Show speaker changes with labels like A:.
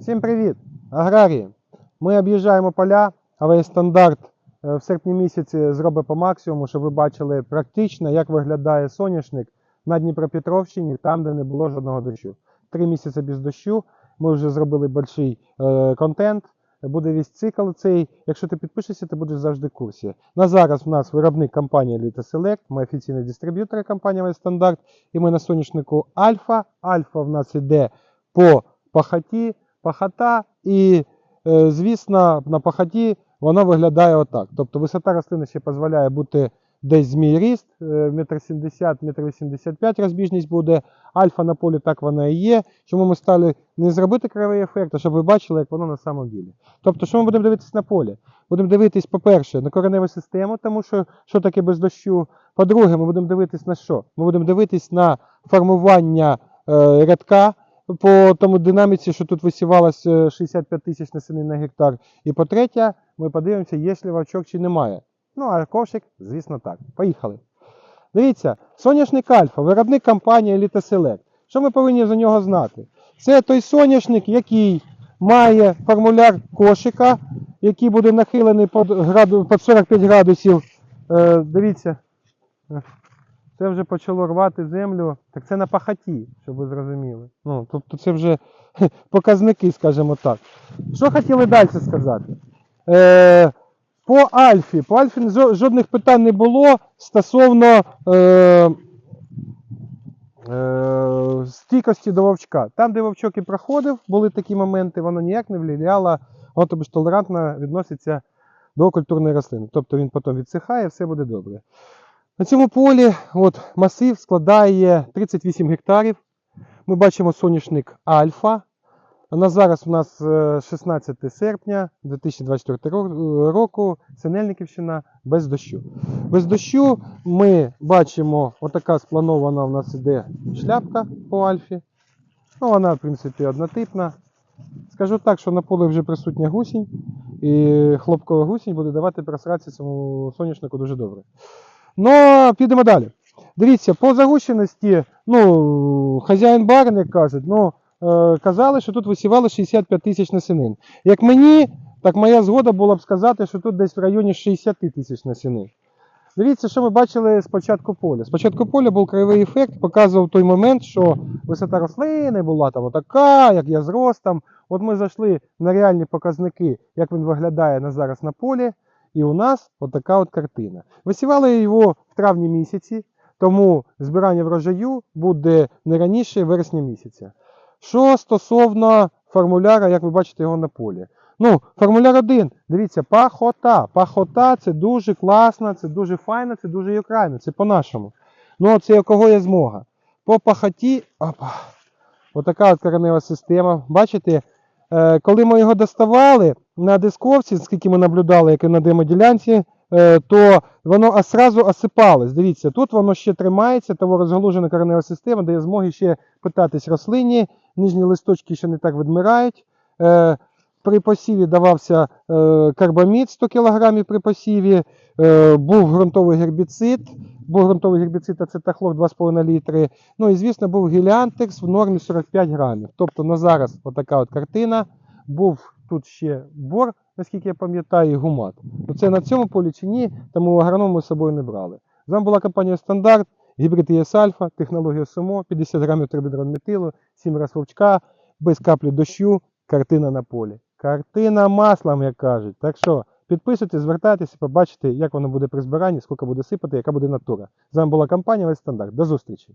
A: Всім привіт! Аграрії! Ми об'їжджаємо поля, але стандарт е, в серпні місяці зробить по максимуму, щоб ви бачили практично, як виглядає соняшник на Дніпропетровщині, там, де не було жодного дощу. Три місяці без дощу. Ми вже зробили больший е, контент. Буде весь цикл цей. Якщо ти підпишешся, ти будеш завжди в курсі. На зараз в нас виробник компанія Elite Select, ми офіційні дистриб'ютори компанії Стандарт, і ми на соняшнику Альфа. Альфа в нас іде по пахоті, пахота, і, е, звісно, на пахоті воно виглядає отак. Тобто висота рослини ще дозволяє бути десь змій ріст, е, метр сімдесят, метр вісімдесят п'ять розбіжність буде. Альфа на полі так вона і є. Чому ми стали не зробити краєвий ефект, а щоб ви бачили, як воно на самом ділі. Тобто, що ми будемо дивитися на полі? Будемо дивитись, по-перше, на кореневу систему, тому що що таке без дощу. По-друге, ми будемо дивитись на що? Ми будемо дивитись на формування е, рядка по тому динаміці, що тут висівалось е, 65 тисяч насінин на гектар. І по-третє, ми подивимося, є ли вовчок чи немає. Ну, а ковшик, звісно, так. Поїхали. Дивіться, соняшник Альфа, виробник компанії Elite. Що ми повинні за нього знати? Це той соняшник, який має формуляр кошика, який буде нахилений під, 45 градусів. Е, дивіться, це вже почало рвати землю. Так це на пахоті, щоб ви зрозуміли. Ну, тобто це вже показники, скажімо так. Що хотіли далі сказати? Е, по Альфі. По Альфі жодних питань не було стосовно е, е, стійкості до вовчка. Там, де вовчок і проходив, були такі моменти, воно ніяк не влияло, воно тобі ж толерантно відноситься до культурної рослини. Тобто він потім відсихає, все буде добре. На цьому полі от, масив складає 38 гектарів. Ми бачимо соняшник Альфа. На зараз у нас е, 16 серпня 2024 року, Синельниківщина без дощу. Без дощу ми бачимо, отака спланована у нас іде шляпка по Альфі. Ну, вона, в принципі, однотипна. Скажу так, що на полі вже присутня гусінь, і хлопкова гусінь буде давати просратися цьому соняшнику дуже добре. Ну, підемо далі. Дивіться, по загущеності, ну, хазяїн барин, як кажуть, ну, е, казали, що тут висівали 65 тисяч насінин. Як мені, так моя згода була б сказати, що тут десь в районі 60 тисяч насінин. Дивіться, що ми бачили спочатку поля. Спочатку поля був краєвий ефект, показував той момент, що висота рослини була там отака, як я зростом. От ми зайшли на реальні показники, як він виглядає на зараз на полі. І у нас отака от картина. Висівали його в травні місяці, тому збирання врожаю буде не раніше вересня місяця. Що стосовно формуляра, як ви бачите його на полі. Ну, формуляр 1, дивіться, пахота. Пахота це дуже класно, це дуже файно, це дуже окрайно, це по-нашому. Ну, це у кого є змога. По пахоті, опа, отака от коренева система. Бачите, е, коли ми його доставали на дисковці, скільки ми наблюдали, як і на демоділянці, е, то воно сразу осипалось. Дивіться, тут воно ще тримається, того розгалужена коренева система, дає змоги ще питатись рослині, нижні листочки ще не так відмирають. Е, При посіві давався е, карбамід 100 кг при посіві, був ґрунтовий гербіцид, був ґрунтовий гербіцид ацетахлор 2,5 літри. Ну і звісно, був гіліантекс в нормі 45 грамів. Тобто на зараз отака от картина. Був тут ще бор, наскільки я пам'ятаю, і гумат. Ну це на цьому полі чи ні, тому агроном ми з собою не брали. Вами була компанія Стандарт, гібрид ЄС Альфа, технологія СОМО, 50 грамів трибідронметилу, 7 раз вовчка, без каплі дощу, картина на полі. Картина маслом, як кажуть. Так що підписуйтесь, звертайтеся, побачите, як воно буде при збиранні, скільки буде сипати, яка буде натура. З вами була компанія Весь Стандарт. До зустрічі!